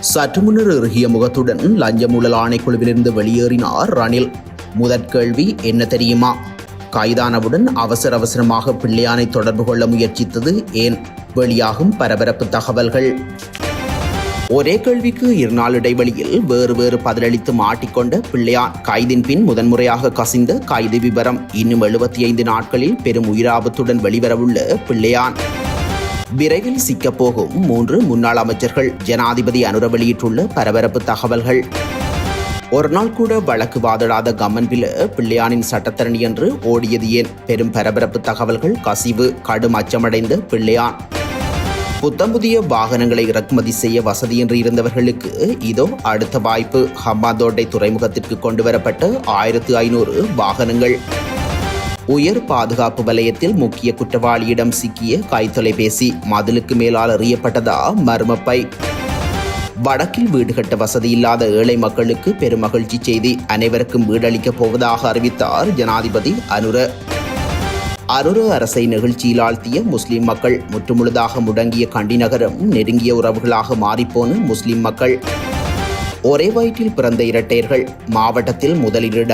சற்று முன்னர் இறுகிய முகத்துடன் லஞ்சம் ஊழல் ஆணைக்குழுவிலிருந்து வெளியேறினார் ரணில். முதற் கேள்வி என்ன தெரியுமா? கைதானவுடன் அவசர அவசரமாக பிள்ளையானை தொடர்பு கொள்ள முயற்சித்தது ஏன்? வெளியாகும் பரபரப்பு தகவல்கள். ஒரே கேள்விக்கு இருநாள் இடைவெளியில் வேறு வேறு பதிலளித்து மாட்டிக்கொண்ட பிள்ளையான் கைதின் பின் முதன்முறையாக கசிந்த கைது விவரம் இன்னும் எழுபத்தி ஐந்து நாட்களில் பெரும் உயிராபத்துடன் வெளிவரவுள்ள பிள்ளையான். விரைவில் சிக்கப்போகும் மூன்று முன்னாள் அமைச்சர்கள். ஜனாதிபதி அனுர வெளியிட்டுள்ள பரபரப்பு தகவல்கள். ஒரு நாள் கூட வழக்கு வாதிடாத கம்மன்பில பிள்ளையானின் சட்டத்தரணி என்று ஓடியது ஏன்? பெரும் பரபரப்பு தகவல்கள் கசிவு கடும் அச்சமடைந்த பிள்ளையான். புத்தம் புதிய வாகனங்களை இறக்குமதி செய்ய வசதியின்றி இருந்தவர்களுக்கு இதோ அடுத்த வாய்ப்பு. ஹம்பாந்தோட்டை துறைமுகத்திற்கு கொண்டு வரப்பட்ட ஆயிரத்து ஐநூறு வாகனங்கள். உயர் பாதுகாப்பு வலயத்தில் முக்கிய குற்றவாளியிடம் சிக்கிய கைத்தொலைபேசி மதிலுக்கு மேலால் அறியப்பட்டதா மர்மப்பை? வடக்கில் வீடு கட்ட வசதி இல்லாத ஏழை மக்களுக்கு பெருமகிழ்ச்சி செய்தி. அனைவருக்கும் வீடளிக்கப் போவதாக அறிவித்தார் ஜனாதிபதி அனுர. அருர அரசை நிகழ்ச்சியில் ஆழ்த்திய முஸ்லிம் மக்கள் முற்றுமுழுதாக முடங்கிய கண்டி நகரம் நெருங்கிய உறவுகளாக மாறிப்போன முஸ்லிம் மக்கள். ஒரே வயிற்றில் பிறந்த இரட்டையர்கள் மாவட்டத்தில் முதலிரு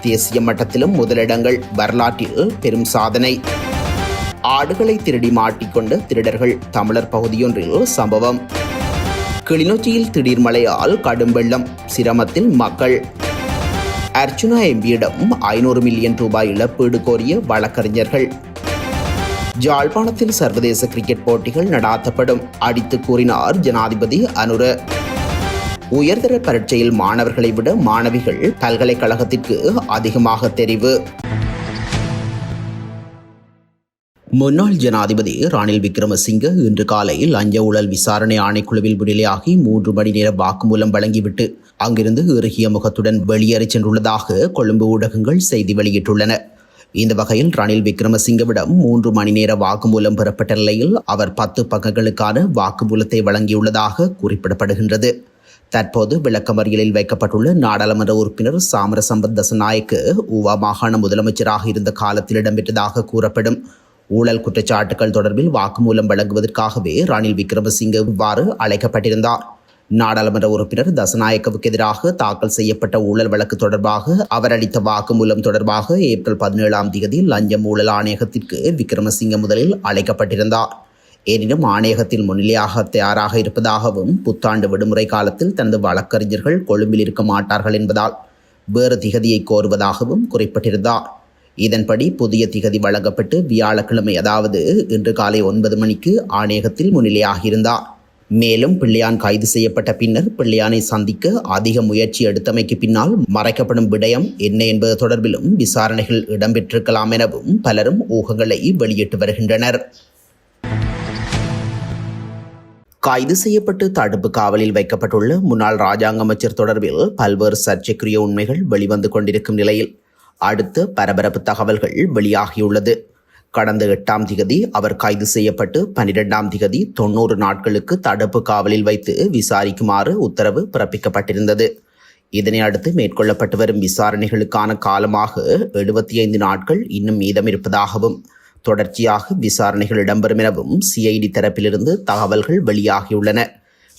தேசிய மட்டத்திலும் முதலிடங்கள் வரலாற்றில் பெரும் சாதனை. ஆடுகளை திருடி மாட்டிக்கொண்ட திருடர்கள் தமிழர் பகுதியொன்றில் சம்பவம். கிளிநொச்சியில் திடீர் மழையால் கடும் வெள்ளம் சிரமத்தில் மக்கள். அர்ச்சுனா எம்பியிடம் ஐநூறு மில்லியன் ரூபாய் இழப்பீடு கோரிய வழக்கறிஞர்கள். ஜாழ்ப்பாணத்தில் சர்வதேச கிரிக்கெட் போட்டிகள் நடாத்தப்படும் அடித்து கூறினார் ஜனாதிபதி அனுர. உயர்தர பரீட்சையில் மாணவர்களை விட மாணவிகள் பல்கலைக்கழகத்திற்கு அதிகமாக தெரிவு. முன்னாள் ஜனாதிபதி ரணில் விக்ரமசிங்க இன்று காலை லஞ்ச ஊழல் விசாரணை ஆணைக்குழுவில் முன்னிலையாகி மூன்று மணி நேர வாக்குமூலம் வழங்கிவிட்டு அங்கிருந்து இறுகிய முகத்துடன் வெளியேறிச் சென்றுள்ளதாக கொழும்பு ஊடகங்கள் செய்தி வெளியிட்டுள்ளன. இந்த வகையில் ரணில் விக்ரமசிங்கவிடம் மூன்று மணி நேர வாக்குமூலம் பெறப்பட்ட நிலையில் அவர் பத்து பக்கங்களுக்கான வாக்குமூலத்தை வழங்கியுள்ளதாக குறிப்பிடப்படுகின்றது. தற்போது விளக்கமறியலில் வைக்கப்பட்டுள்ள நாடாளுமன்ற உறுப்பினர் சாமரசம்பத் தசநாயக்கு ஊவா மாகாண முதலமைச்சராக இருந்த காலத்தில் இடம்பெற்றதாக கூறப்படும். ஊழல் குற்றச்சாட்டுகள் தொடர்பில் வாக்குமூலம் வழங்குவதற்காகவே ரணில் விக்ரமசிங்கே இவ்வாறு அழைக்கப்பட்டிருந்தார். நாடாளுமன்ற உறுப்பினர் தசநாயக்கவுக்கு எதிராக தாக்கல் செய்யப்பட்ட ஊழல் வழக்கு தொடர்பாக அவர் அளித்த வாக்குமூலம் தொடர்பாக ஏப்ரல் பதினேழாம் தேதி லஞ்சம் ஊழல் ஆணையகத்திற்கு விக்ரமசிங்க முதலில் அழைக்கப்பட்டிருந்தார். எனினும் ஆணையகத்தில் முன்னிலையாக தயாராக இருப்பதாகவும் புத்தாண்டு விடுமுறை காலத்தில் தனது வழக்கறிஞர்கள் கொழும்பில் இருக்க மாட்டார்கள் என்பதால் வேறு திகதியை கோருவதாகவும் குறிப்பிட்டிருந்தார். இதன்படி புதிய திகதி வழங்கப்பட்டு வியாழக்கிழமை அதாவது இன்று காலை ஒன்பது மணிக்கு ஆணையகத்தில் முன்னிலையாகியிருந்தார் மேலும் பிள்ளையான் கைது செய்யப்பட்ட பின்னர் பிள்ளையானை சந்திக்க அதிக முயற்சி எடுத்தமைக்கு பின்னால் மறைக்கப்படும் விடயம் என்ன என்பது தொடர்பிலும் விசாரணைகள் இடம்பெற்றிருக்கலாம் எனவும் பலரும் ஊகங்களை வெளியிட்டு வருகின்றனர். கைது செய்யப்பட்டு தடுப்பு காவலில் வைக்கப்பட்டுள்ள முன்னாள் ராஜாங்க அமைச்சர் தொடர்பில் பல்வேறு சர்ச்சைக்குரிய உண்மைகள் வெளிவந்து கொண்டிருக்கும் நிலையில் அடுத்து பரபரப்பு தகவல்கள் வெளியாகியுள்ளது. கடந்த எட்டாம் திகதி அவர் கைது செய்யப்பட்டு பனிரெண்டாம் திகதி தொன்னூறு நாட்களுக்கு தடுப்பு காவலில் வைத்து விசாரிக்குமாறு உத்தரவு பிறப்பிக்கப்பட்டிருந்தது. இதனை அடுத்து மேற்கொள்ளப்பட்டு வரும் விசாரணைகளுக்கான காலமாக எழுபத்தி ஐந்து நாட்கள் இன்னும் மீதம் இருப்பதாகவும் தொடர்ச்சியாக விசாரணைகள் இடம்பெறும் எனவும் சிஐடி தரப்பிலிருந்து தகவல்கள் வெளியாகியுள்ளன.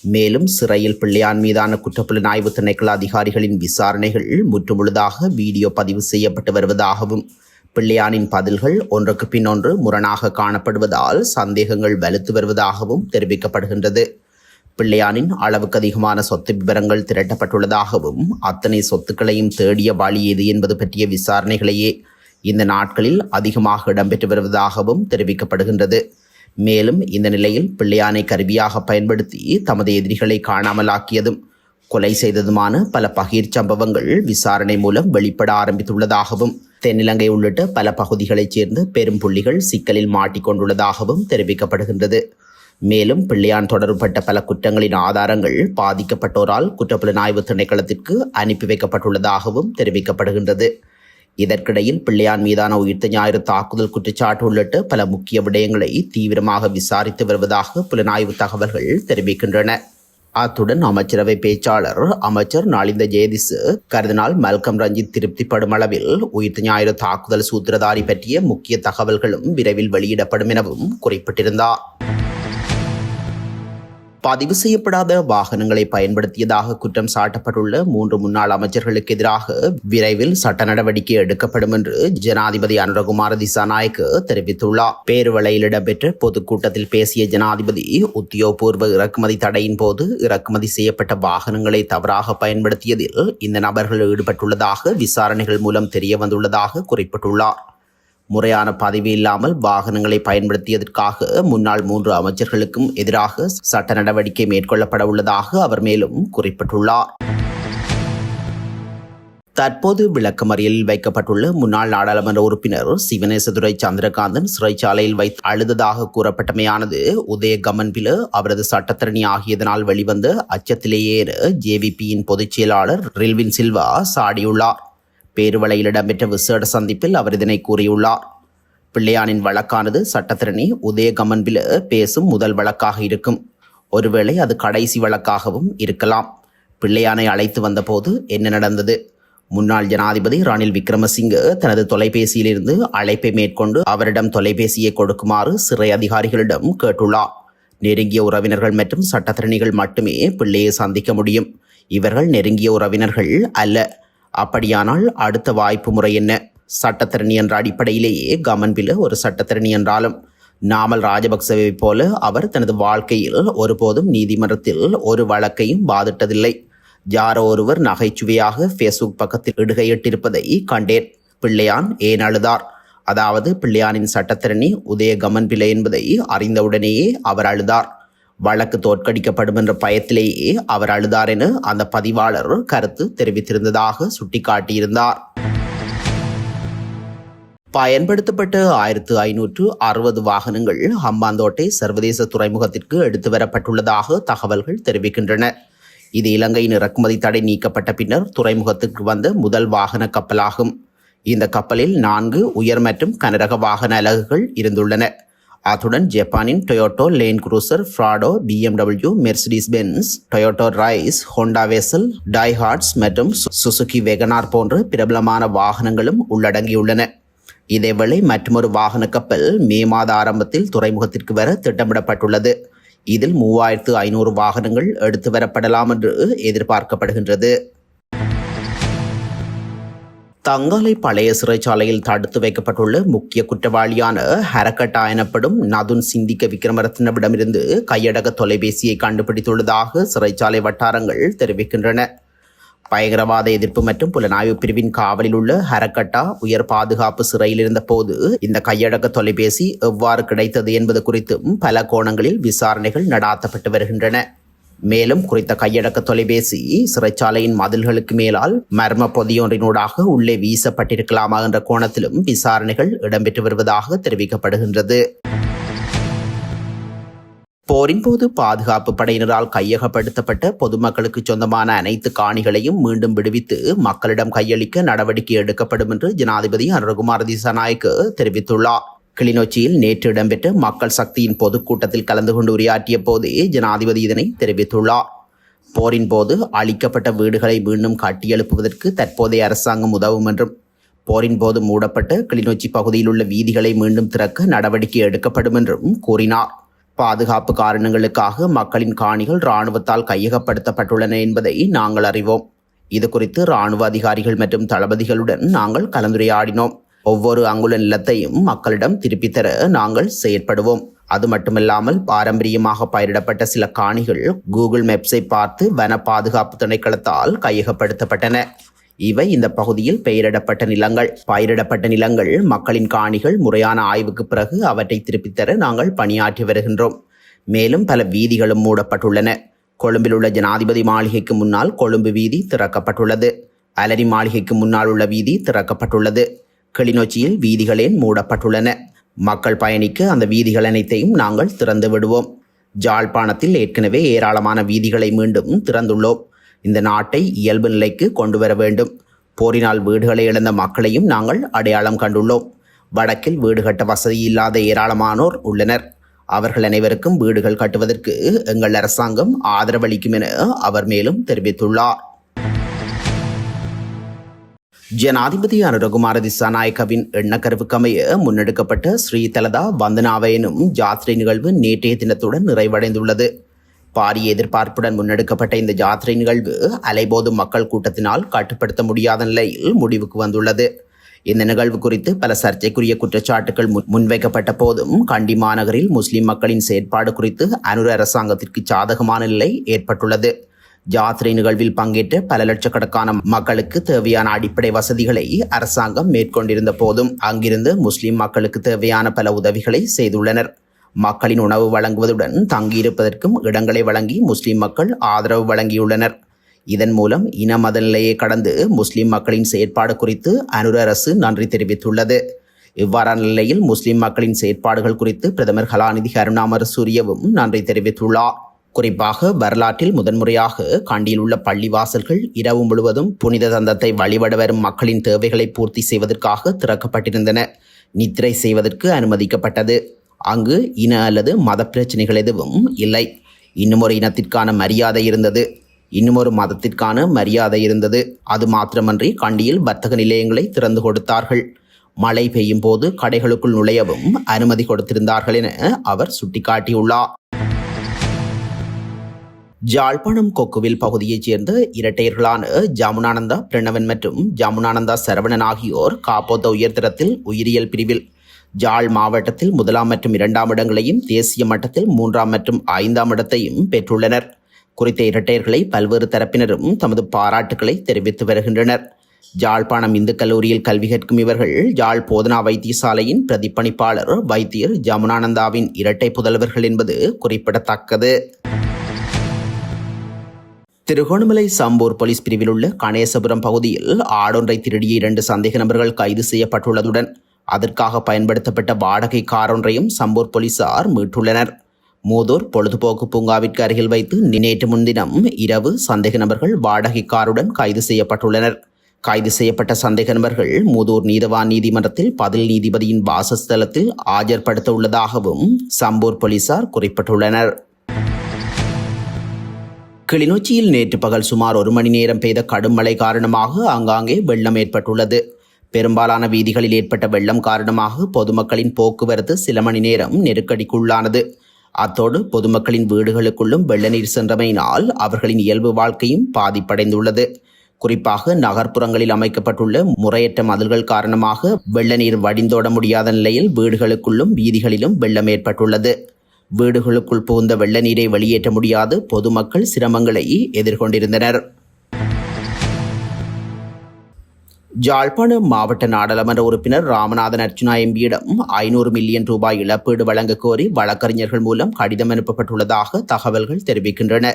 மேலும் சிறையில் பிள்ளையான் மீதான குற்றப்புலனாய்வு திணைக்கள அதிகாரிகளின் விசாரணைகள் முற்றுமுழுதாக வீடியோ பதிவு செய்யப்பட்டு வருவதாகவும் பிள்ளையானின் பதில்கள் ஒன்றுக்கு பின் ஒன்று முரணாக காணப்படுவதால் சந்தேகங்கள் வலுத்து வருவதாகவும் தெரிவிக்கப்படுகின்றது. பிள்ளையானின் அளவுக்கு அதிகமான சொத்து விவரங்கள் திரட்டப்பட்டுள்ளதாகவும் அத்தனை சொத்துக்களையும் தேடிய வழி எது என்பது பற்றிய விசாரணைகளையே இந்த நாட்களில் அதிகமாக இடம்பெற்று வருவதாகவும் தெரிவிக்கப்படுகின்றது. மேலும் இந்த நிலையில் பிள்ளையானை கருவியாக பயன்படுத்தி தமது எதிரிகளை காணாமலாக்கியதும் கொலை செய்ததுமான பல பகீர் சம்பவங்கள் விசாரணை மூலம் வெளிப்பட ஆரம்பித்துள்ளதாகவும் தென்னிலங்கை உள்ளிட்ட பல பகுதிகளைச் சேர்ந்த பெரும் புள்ளிகள் சிக்கலில் மாட்டிக்கொண்டுள்ளதாகவும் தெரிவிக்கப்படுகின்றது. மேலும் பிள்ளையான் தொடர்பட்ட பல குற்றங்களின் ஆதாரங்கள் பாதிக்கப்பட்டோரால் குற்றப்புலனாய்வு திணைக்களத்திற்கு அனுப்பி வைக்கப்பட்டுள்ளதாகவும் தெரிவிக்கப்படுகின்றது. இதற்கிடையில் பிள்ளையான் மீதான உயிர்த்த ஞாயிறு தாக்குதல் குற்றச்சாட்டு உள்ளிட்ட பல முக்கிய விடயங்களை தீவிரமாக விசாரித்து வருவதாக புலனாய்வு தகவல்கள் தெரிவிக்கின்றன. அத்துடன் அமைச்சரவை பேச்சாளர் அமைச்சர் நாளிந்த ஜேதிஸ் கருதினால் மல்கம் ரஞ்சித் திருப்திப்படும் அளவில் உயிர்த்த ஞாயிறு தாக்குதல் சூத்திரதாரி பற்றிய முக்கிய தகவல்களும் விரைவில் வெளியிடப்படும் எனவும் குறிப்பிட்டிருந்தார். பதிவு செய்யப்படாத வாகனங்களை பயன்படுத்தியதாக குற்றம் சாட்டப்பட்டுள்ள மூன்று முன்னாள் அமைச்சர்களுக்கு எதிராக விரைவில் சட்ட நடவடிக்கை எடுக்கப்படும் என்று ஜனாதிபதி அனுரகுமார திசாநாயக்க தெரிவித்துள்ளார். பேருவளையில் இடம்பெற்ற பொதுக்கூட்டத்தில் பேசிய ஜனாதிபதி உத்தியோகபூர்வ இறக்குமதி தடையின் போது இறக்குமதி செய்யப்பட்ட வாகனங்களை தவறாக பயன்படுத்தியதில் இந்த நபர்கள் ஈடுபட்டுள்ளதாக விசாரணைகள் மூலம் தெரிய வந்துள்ளதாக குறிப்பிட்டுள்ளார். முறையான பதவி இல்லாமல் வாகனங்களை பயன்படுத்தியதற்காக முன்னாள் மூன்று அமைச்சர்களுக்கும் எதிராக சட்ட நடவடிக்கை மேற்கொள்ளப்பட உள்ளதாக அவர் மேலும் குறிப்பிட்டுள்ளார். தற்போது விளக்கமறியலில் வைக்கப்பட்டுள்ள முன்னாள் நாடாளுமன்ற உறுப்பினர் சிவனேசதுரை சந்திரகாந்தன் சிறைச்சாலையில் வைத்து அழுததாக கூறப்பட்டமையானது உதய கமன்பில அவரது சட்டத்திறனி ஆகியதனால் வெளிவந்த அச்சத்திலேயே ஜேவிபியின் பொதுச் செயலாளர் ரில்வின் சில்வா சாடியுள்ளார். பேருவளையில் இடம்பெற்ற விசேட சந்திப்பில் அவர் இதனை கூறியுள்ளார். பிள்ளையானின் வழக்கானது சட்டத்திரணி உதயகமன்பில் பேசும் முதல் வழக்காக இருக்கும். ஒருவேளை அது கடைசி வழக்காகவும் இருக்கலாம். பிள்ளையானை அழைத்து வந்தபோது என்ன நடந்தது? முன்னாள் ஜனாதிபதி ரணில் விக்ரமசிங்க தனது தொலைபேசியிலிருந்து அழைப்பை மேற்கொண்டு அவரிடம் தொலைபேசியை கொடுக்குமாறு சிறை அதிகாரிகளிடம் கேட்டுள்ளார். நெருங்கிய உறவினர்கள் மற்றும் சட்டத்திறனிகள் மட்டுமே பிள்ளையை சந்திக்க முடியும். இவர்கள் நெருங்கிய உறவினர்கள் அல்ல. அப்படியானால் அடுத்த வாய்ப்பு முறை என்ன? சட்டத்திறனி என்ற அடிப்படையிலேயே கமன்பில ஒரு சட்டத்திறனி என்றாலும் நாமல் ராஜபக்சவை போல அவர் தனது வாழ்க்கையில் ஒருபோதும் நீதிமன்றத்தில் ஒரு வழக்கையும் வாதிட்டதில்லை. யாரோ ஒருவர் நகைச்சுவையாக ஃபேஸ்புக் பக்கத்தில் இடுகையிட்டிருப்பதை கண்டேன். பிள்ளையான் ஏன் அழுதார்? அதாவது பிள்ளையானின் சட்டத்திறனி உதய கமன்பிலை என்பதை அறிந்தவுடனேயே அவர் அழுதார். வழக்கு தோற்கடிக்கப்படும் என்ற பயத்திலேயே அவர் அழுதார் என அந்த பதிவாளர் கருத்து தெரிவித்திருந்ததாக சுட்டிக்காட்டியிருந்தார். பயன்படுத்தப்பட்ட ஆயிரத்து ஐநூற்று அறுபது வாகனங்கள் ஹம்பாந்தோட்டை சர்வதேச துறைமுகத்திற்கு எடுத்து வரப்பட்டுள்ளதாக தகவல்கள் தெரிவிக்கின்றன. இது இலங்கையின் இறக்குமதி தடை நீக்கப்பட்ட பின்னர் துறைமுகத்துக்கு வந்த முதல் வாகன கப்பலாகும். இந்த கப்பலில் நான்கு உயர் மற்றும் கனரக வாகன அலகுகள் இருந்துள்ளன. அத்துடன் ஜப்பானின் Toyota Land Cruiser Prado BMW Mercedes Benz Toyota Raize Honda Vezel Daihatsu மற்றும் சுசுகி வெகனார் போன்ற பிரபலமான வாகனங்களும் உள்ளடங்கியுள்ளன. இதேவேளை மற்றொரு வாகன கப்பல் மே மாத ஆரம்பத்தில் துறைமுகத்திற்கு வர திட்டமிடப்பட்டுள்ளது. இதில் மூவாயிரத்து ஐநூறு வாகனங்கள் எடுத்து வரப்படலாம் என்று எதிர்பார்க்கப்படுகின்றது. தங்காலை பழைய சிறைச்சாலையில் தடுத்து வைக்கப்பட்டுள்ள முக்கிய குற்றவாளியான ஹரக்கட்டா எனப்படும் நதுன் சிந்திக்க விக்ரமரத்னவிடமிருந்து கையடக தொலைபேசியை கண்டுபிடித்துள்ளதாக சிறைச்சாலை வட்டாரங்கள் தெரிவிக்கின்றன. பயங்கரவாத எதிர்ப்பு மற்றும் புலனாய்வு பிரிவின் காவலில் உள்ள ஹரக்கட்டா உயர் பாதுகாப்பு சிறையில் இருந்தபோது இந்த கையடக்க தொலைபேசி எவ்வாறு கிடைத்தது என்பது குறித்தும் பல கோணங்களில் விசாரணைகள் நடாத்தப்பட்டு வருகின்றன. மேலும் குறித்த கையடக்க தொலைபேசி சிறைச்சாலையின் மதில்களுக்கு மேலால் மர்ம பொதியொன்றினூடாக உள்ளே வீசப்பட்டிருக்கலாமா என்ற கோணத்திலும் விசாரணைகள் இடம்பெற்று வருவதாக தெரிவிக்கப்படுகின்றது. போரின் போது பாதுகாப்பு படையினரால் கையகப்படுத்தப்பட்ட பொதுமக்களுக்கு சொந்தமான அனைத்து காணிகளையும் மீண்டும் விடுவித்து மக்களிடம் கையளிக்க நடவடிக்கை எடுக்கப்படும் என்று ஜனாதிபதி அனுரகுமார் திசாநாயக்கு தெரிவித்துள்ளார். கிளிநொச்சியில் நேற்று இடம்பெற்ற மக்கள் சக்தியின் பொதுக்கூட்டத்தில் கலந்து கொண்டு உரையாற்றிய போதே ஜனாதிபதி இதனை தெரிவித்துள்ளார். போரின் போது அழிக்கப்பட்ட வீடுகளை மீண்டும் கட்டியெழுப்புவதற்கு தற்போதைய அரசாங்கம் உதவும் என்றும் போரின் போது மூடப்பட்ட கிளிநொச்சி பகுதியில் உள்ள வீதிகளை மீண்டும் திறக்க நடவடிக்கை எடுக்கப்படும் என்றும் கூறினார். பாதுகாப்பு காரணங்களுக்காக மக்களின் காணிகள் இராணுவத்தால் கையகப்படுத்தப்பட்டுள்ளன என்பதை நாங்கள் அறிவோம். இது குறித்து இராணுவ அதிகாரிகள் மற்றும் தளபதிகளுடன் நாங்கள் கலந்துரையாடினோம். ஒவ்வொரு அங்குல நிலத்தையும் மக்களிடம் திருப்பித் தர நாங்கள் செயற்படுவோம். அது மட்டுமில்லாமல் பாரம்பரியமாக பயிரிடப்பட்ட சில காணிகள் கூகுள் மேப்ஸை பார்த்து வன பாதுகாப்பு திணைக்களத்தால் கையகப்படுத்தப்பட்டன. இவை இந்த பகுதியில் பெயரிடப்பட்ட நிலங்கள். பயிரிடப்பட்ட நிலங்கள் மக்களின் காணிகள் முறையான ஆய்வுக்கு பிறகு அவற்றை திருப்பித் தர நாங்கள் பணியாற்றி வருகின்றோம். மேலும் பல வீதிகளும் மூடப்பட்டுள்ளன. கொழும்பில் உள்ள ஜனாதிபதி மாளிகைக்கு முன்னால் கொழும்பு வீதி திறக்கப்பட்டுள்ளது. அலரி மாளிகைக்கு முன்னால் உள்ள வீதி திறக்கப்பட்டுள்ளது. கிளிநொச்சியில் வீதிகளேன் மூடப்பட்டுள்ளன. மக்கள் பயணிக்க அந்த வீதிகள் அனைத்தையும் நாங்கள் திறந்து விடுவோம். ஜாழ்ப்பாணத்தில் ஏற்கனவே ஏராளமான வீதிகளை மீண்டும் திறந்துள்ளோம். இந்த நாட்டை இயல்பு நிலைக்கு கொண்டு வர வேண்டும். போரினால் வீடுகளை இழந்த மக்களையும் நாங்கள் அடையாளம் கண்டுள்ளோம். வடக்கில் வீடு கட்ட வசதி இல்லாத ஏராளமானோர் உள்ளனர். அவர்கள் அனைவருக்கும் வீடுகள் கட்டுவதற்கு எங்கள் அரசாங்கம் ஆதரவளிக்கும் என அவர் மேலும் தெரிவித்துள்ளார். ஜனாதிபதி அனுரகுமார திசாநாயக்கவின் எண்ணக்கருவுக்கமைய முன்னெடுக்கப்பட்ட ஸ்ரீதலதா வந்தனாவை எனும் ஜாத்திரை நிகழ்வு நேற்றைய தினத்துடன் நிறைவடைந்துள்ளது. பாரிய எதிர்பார்ப்புடன் முன்னெடுக்கப்பட்ட இந்த ஜாத்திரை நிகழ்வு அலைபோதும் மக்கள் கூட்டத்தினால் கட்டுப்படுத்த முடியாத நிலையில் முடிவுக்கு வந்துள்ளது. இந்த நிகழ்வு குறித்து பல சர்ச்சைக்குரிய குற்றச்சாட்டுகள் முன்- முன்வைக்கப்பட்ட போதும் கண்டி மாநகரில் முஸ்லிம் மக்களின் செயற்பாடு குறித்து அனுர அரசாங்கத்திற்கு சாதகமான நிலை ஏற்பட்டுள்ளது. ஜாத்திரை நிகழ்வில் பங்கேற்ற பல லட்சக்கணக்கான மக்களுக்கு தேவையான அடிப்படை வசதிகளை அரசாங்கம் மேற்கொண்டிருந்த போதும் அங்கிருந்து முஸ்லிம் மக்களுக்கு தேவையான பல உதவிகளை செய்துள்ளனர். மக்களின் உணவு வழங்குவதுடன் தங்கியிருப்பதற்கும் இடங்களை வழங்கி முஸ்லிம் மக்கள் ஆதரவு வழங்கியுள்ளனர். இதன் மூலம் இன மத நிலையை கடந்து முஸ்லிம் மக்களின் செயற்பாடு குறித்து அனுர அரசு நன்றி தெரிவித்துள்ளது. இவ்வாறான நிலையில் முஸ்லிம் மக்களின் செயற்பாடுகள் குறித்து பிரதமர் கலாநிதி கருணாமர சூரியவும் நன்றி தெரிவித்துள்ளார். குறிப்பாக வரலாற்றில் முதன்முறையாக காண்டியில் உள்ள பள்ளிவாசல்கள் இரவு முழுவதும் புனித தந்தத்தை வழிபட வரும் மக்களின் தேவைகளை பூர்த்தி செய்வதற்காக திறக்கப்பட்டிருந்தன. நித்திரை செய்வதற்கு அனுமதிக்கப்பட்டது. அங்கு இன அல்லது மத பிரச்சனைகள் எதுவும் இல்லை. இன்னும் ஒரு இனத்திற்கான மரியாதை இருந்தது. இன்னும் ஒரு மதத்திற்கான மரியாதை இருந்தது. அது மாத்திரமன்றி கண்டியில் வர்த்தக நிலையங்களை திறந்து கொடுத்தார்கள். மழை பெய்யும் போது கடைகளுக்குள் நுழையவும் அனுமதி கொடுத்திருந்தார்கள் என அவர் சுட்டிக்காட்டியுள்ளார். ஜாழ்ப்பாணம் கொக்குவில் பகுதியைச் சேர்ந்த இரட்டையர்களான ஜாமுனானந்தா பிரணவன் மற்றும் ஜாமுனானந்தா சரவணன் ஆகியோர் காப்போத்த உயர்தரத்தில் உயிரியல் பிரிவில் ஜாழ் மாவட்டத்தில் முதலாம் மற்றும் இரண்டாம் இடங்களையும் தேசிய மட்டத்தில் மூன்றாம் மற்றும் ஐந்தாம் இடத்தையும் பெற்றுள்ளனர். குறித்த இரட்டையர்களை பல்வேறு தரப்பினரும் தமது பாராட்டுக்களை தெரிவித்து வருகின்றனர். ஜாழ்ப்பாணம் இந்து கல்லூரியில் கல்வி கற்கும் இவர்கள் ஜாழ் போதனா வைத்தியசாலையின் பிரதிப்பணிப்பாளர் வைத்தியர் ஜமுனானந்தாவின் இரட்டை புதல்வர்கள் என்பது குறிப்பிடத்தக்கது. திருகோணமலை சம்பூர் போலீஸ் பிரிவில் உள்ள கணேசபுரம் பகுதியில் ஆடொன்றை திருடிய இரண்டு சந்தேக நபர்கள் கைது செய்யப்பட்டுள்ளதுடன் அதற்காக பயன்படுத்தப்பட்ட வாடகை காரொன்றையும் சம்பூர் போலீசார் மீட்டுள்ளனர். மூதூர் பொழுதுபோக்கு பூங்காவிற்கு அருகில் வைத்து நேற்று முன்தினம் இரவு சந்தேக நபர்கள் வாடகை காருடன் கைது செய்யப்பட்டுள்ளனர். கைது செய்யப்பட்ட சந்தேக நபர்கள் மூதூர் நீதவான் நீதிமன்றத்தில் பதில் நீதிபதியின் வாசஸ்தலத்தில் ஆஜர்படுத்த உள்ளதாகவும் சம்பூர் போலீசார் குறிப்பிட்டுள்ளனர். கிளிநொச்சியில் நேற்று பகல் சுமார் ஒரு மணி நேரம் பெய்த கடும் மழை காரணமாக ஆங்காங்கே வெள்ளம் ஏற்பட்டுள்ளது. பெரும்பாலான வீதிகளில் ஏற்பட்ட வெள்ளம் காரணமாக பொதுமக்களின் போக்குவரத்து சில மணி நேரம் நெருக்கடிக்குள்ளானது. அத்தோடு பொதுமக்களின் வீடுகளுக்குள்ளும் வெள்ள நீர் சென்றமையினால் அவர்களின் இயல்பு வாழ்க்கையும் பாதிப்படைந்துள்ளது. குறிப்பாக நகர்ப்புறங்களில் அமைக்கப்பட்டுள்ள முறையற்ற மதில்கள் காரணமாக வெள்ள நீர் வடிந்தோட முடியாத நிலையில் வீடுகளுக்குள்ளும் வீதிகளிலும் வெள்ளம் ஏற்பட்டுள்ளது. வீடுகளுக்குள் புகுந்த வெள்ள நீரை வெளியேற்ற முடியாது. பொதுமக்கள் சிரமங்களை எதிர்கொண்டிருந்தனர். ஜாழ்ப்பாணம் மாவட்ட நாடாளுமன்ற உறுப்பினர் ராமநாதன் அர்ச்சுனா எம்பியிடம் ஐநூறு மில்லியன் ரூபாய் இழப்பீடு வழங்க கோரி வழக்கறிஞர்கள் மூலம் கடிதம் அனுப்பப்பட்டுள்ளதாக தகவல்கள் தெரிவிக்கின்றன.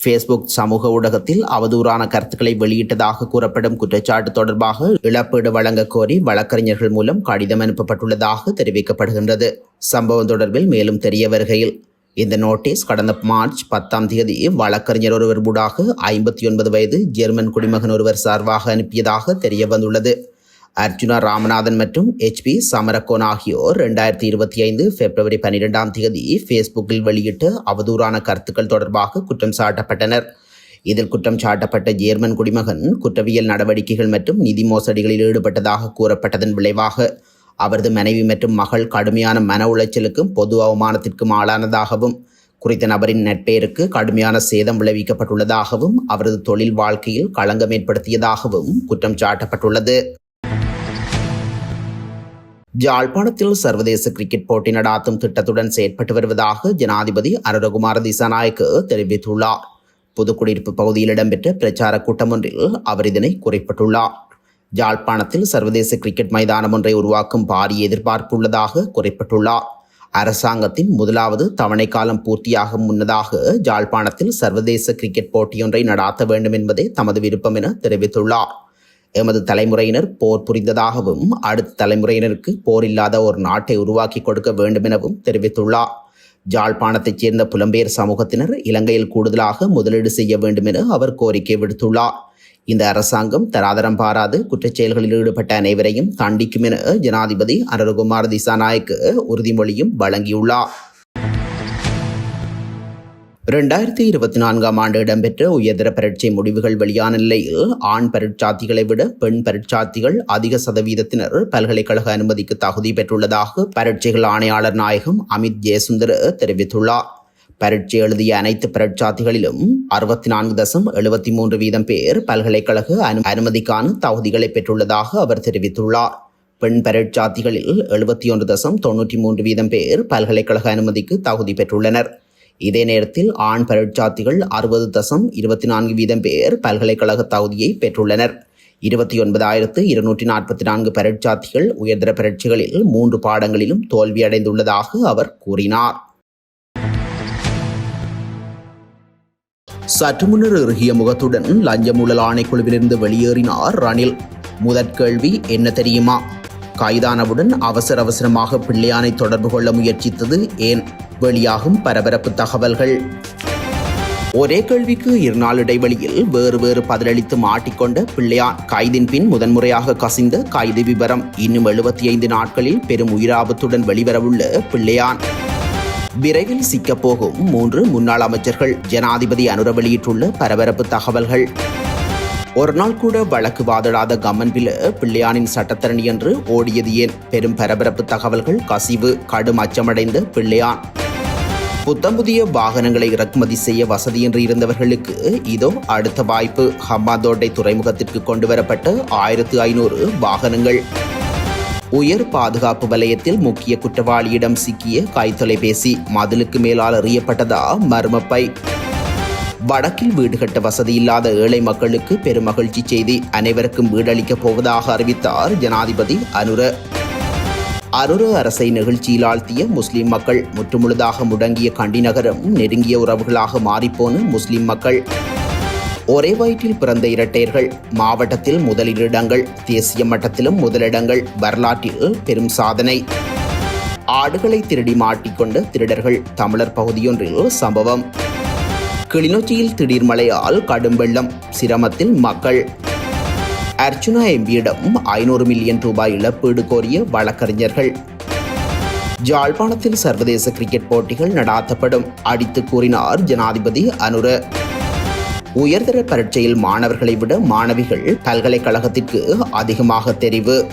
ஃபேஸ்புக் சமூக ஊடகத்தில் அவதூறான கருத்துக்களை வெளியிட்டதாக கூறப்படும் குற்றச்சாட்டு தொடர்பாக இழப்பீடு வழங்க கோரி வழக்கறிஞர்கள் மூலம் கடிதம் அனுப்பப்பட்டுள்ளதாக தெரிவிக்கப்படுகின்றது. சம்பவம் தொடர்பில் மேலும் தெரிய வருகையில் இந்த நோட்டீஸ் கடந்த மார்ச் பத்தாம் தேதி வழக்கறிஞர் ஒருவர் ஊடாக ஐம்பத்தி ஒன்பது வயது ஜெர்மன் குடிமகன் ஒருவர் சார்பாக அனுப்பியதாக தெரிய வந்துள்ளது. அர்ஜுனா ராமநாதன் மற்றும் ஹெச்பி சமரகோன் ஆகியோர் ரெண்டாயிரத்தி இருபத்தி ஐந்து பிப்ரவரி பன்னிரெண்டாம் தேதி ஃபேஸ்புக்கில் வெளியிட்டு அவதூறான கருத்துக்கள் தொடர்பாக குற்றம் சாட்டப்பட்டனர். இதில் குற்றம் சாட்டப்பட்ட ஜேர்மன் குடிமகன் குற்றவியல் நடவடிக்கைகள் மற்றும் நிதி மோசடிகளில் ஈடுபட்டதாக கூறப்பட்டதன் விளைவாக அவரது மனைவி மற்றும் மகள் கடுமையான மன உளைச்சலுக்கும் பொது அவமானத்திற்கும் ஆளானதாகவும் குறித்த நபரின் நட்பெயருக்கு கடுமையான சேதம் விளைவிக்கப்பட்டுள்ளதாகவும் அவரது தொழில் வாழ்க்கையில் களங்கம் ஏற்படுத்தியதாகவும் குற்றம் சாட்டப்பட்டுள்ளது. ஜாழ்ப்பாணத்தில் சர்வதேச கிரிக்கெட் போட்டி நடாத்தும் திட்டத்துடன் செயற்பட்டு வருவதாக ஜனாதிபதி அனுரகுமார திசாநாயக்கு தெரிவித்துள்ளார். புதுக்குடியிருப்பு பகுதியில் இடம்பெற்ற பிரச்சார கூட்டம் ஒன்றில் அவர் இதனை குறிப்பிட்டுள்ளார். ஜாழ்ப்பாணத்தில் சர்வதேச கிரிக்கெட் மைதானம் ஒன்றை உருவாக்கும் பாரிய எதிர்பார்ப்பு உள்ளதாக குறிப்பிட்டுள்ளார். அரசாங்கத்தின் முதலாவது தவணை காலம் பூர்த்தியாகும் முன்னதாக ஜாழ்ப்பாணத்தில் சர்வதேச கிரிக்கெட் போட்டியொன்றை நடாத்த வேண்டும் என்பதே தமது விருப்பம் என தெரிவித்துள்ளார். எமது தலைமுறையினர் போர் புரிந்ததாகவும் அடுத்த தலைமுறையினருக்கு போர் இல்லாத ஒரு நாட்டை உருவாக்கி கொடுக்க வேண்டும் எனவும் தெரிவித்துள்ளார் ஜாழ்ப்பாணத்தைச் சேர்ந்த புலம்பெயர் சமூகத்தினர் இலங்கையில் கூடுதலாக முதலீடு செய்ய வேண்டும் என அவர் கோரிக்கை விடுத்துள்ளார் இந்த அரசாங்கம் தராதரம் பாராது குற்றச்செயல்களில் ஈடுபட்ட அனைவரையும் தண்டிக்கும் என ஜனாதிபதி அனுரகுமார் திசாநாயக்கு உறுதிமொழியும் வழங்கியுள்ளார் இரண்டாயிரத்தி இருபத்தி நான்காம் ஆண்டு இடம்பெற்ற உயர்தர பரீட்சை முடிவுகள் வெளியான நிலையில் ஆண் பரீட்சார்த்திகளை விட பெண் பரீட்சார்த்திகள் அதிக சதவீதத்தினர் பல்கலைக்கழக அனுமதிக்கு தகுதி பெற்றுள்ளதாக பரீட்சைகள் ஆணையாளர் நாயகம் அமித் ஜெயசுந்தர் தெரிவித்துள்ளார். பரீட்சை எழுதிய அனைத்து பரீட்சார்த்திகளிலும் அறுபத்தி நான்கு தசம் எழுபத்தி மூன்று வீதம் பேர் பல்கலைக்கழக அனு அனுமதிக்கான தகுதிகளை பெற்றுள்ளதாக அவர் தெரிவித்துள்ளார். பெண் பரீட்சார்த்திகளில் எழுபத்தி ஒன்று தசம் தொன்னூற்றி மூன்று வீதம் பேர் பல்கலைக்கழக அனுமதிக்கு தகுதி பெற்றுள்ளனர். இதே நேரத்தில் ஆண் பரீட்சார்த்திகள் அறுபது தசம் இருபத்தி நான்கு வீதம் பேர் பல்கலைக்கழக தகுதியை பெற்றுள்ளனர். இருபத்தி ஒன்பதாயிரத்து இருநூற்றி நாற்பத்தி நான்கு பரீட்சார்த்திகள் உயர்தர பரீட்சைகளில் மூன்று பாடங்களிலும் தோல்வியடைந்துள்ளதாக அவர் கூறினார். சற்று முன்னர் இறுகிய முகத்துடன் லஞ்ச ஊழல் ஆணைக்குழுவிலிருந்து வெளியேறினார் ரணில். முதற்கேள்வி என்ன தெரியுமா? கைதானவுடன் அவசர அவசரமாக பிள்ளையானை தொடர்பு கொள்ள முயற்சித்தது ஏன் வெளியாகும் பரபரப்பு தகவல்கள்? ஒரே கேள்விக்கு இருநாள் இடைவெளியில் வேறு வேறு பதிலளித்து மாட்டிக்கொண்ட பிள்ளையான் கைதின் பின் முதன்முறையாக கசிந்த கைது விவரம் இன்னும் எழுபத்தி ஐந்து நாட்களில் பெரும் உயிராபத்துடன் வெளிவரவுள்ள பிள்ளையான். விரைவில் சிக்கப்போகும் மூன்று முன்னாள் அமைச்சர்கள் ஜனாதிபதி அனுர வெளியிட்டுள்ள பரபரப்பு தகவல்கள். ஒரு நாள் கூட வழக்கு வாதிடாத கமன்பில பிள்ளையானின் சட்டத்தரணி என்று ஓடியது ஏன்? பெரும் பரபரப்பு தகவல்கள் கசிவு கடும் அச்சமடைந்த பிள்ளையான். புத்தம் புதிய வாகனங்களை இறக்குமதி செய்ய வசதியின்றி இருந்தவர்களுக்கு இதோ அடுத்த வாய்ப்பு. ஹம்பாந்தோட்டை துறைமுகத்திற்கு கொண்டு வரப்பட்ட ஆயிரத்து ஐநூறு வாகனங்கள். உயர் பாதுகாப்பு வலயத்தில் முக்கிய குற்றவாளியிடம் சிக்கிய கைத்தொலைபேசி மதிலுக்கு மேலால் அறியப்பட்டதா மர்மப்பை? வடக்கில் வீடு கட்ட வசதி இல்லாத ஏழை மக்களுக்கு பெருமகிழ்ச்சி செய்தி அனைவருக்கும் வீடளிக்கப் போவதாக அறிவித்தார் ஜனாதிபதி அனுர. அருர அரசை நிகழ்ச்சியில் ஆழ்த்திய முஸ்லிம் மக்கள் முற்றுமுழுதாக முடங்கிய கண்டி நகரம் நெருங்கிய உறவுகளாக மாறிப்போன முஸ்லிம் மக்கள். ஒரே வயிற்றில் பிறந்த இரட்டையர்கள் மாவட்டத்தில் முதலிடங்கள் தேசிய மட்டத்திலும் முதலிடங்கள் வரலாற்றில் பெரும் சாதனை. ஆடுகளை திருடி மாட்டிக்கொண்ட திருடர்கள் தமிழர் பகுதியொன்றில் சம்பவம். கிளிநொச்சியில் திடீர் மழையால் கடும் வெள்ளம். சிரமத்தில் மக்கள். அர்ச்சுனா எம்பியிடம் ஐநூறு மில்லியன் ரூபாய் இழப்பீடு கோரிய வழக்கறிஞர்கள். ஜாழ்ப்பாணத்தில் சர்வதேச கிரிக்கெட் போட்டிகள் நடாத்தப்படும். அடித்து கூறினார் ஜனாதிபதி அனுர. உயர்தர பரீட்சையில் மாணவர்களை விட மாணவிகள் பல்கலைக்கழகத்திற்கு அதிகமாக தெரிவு.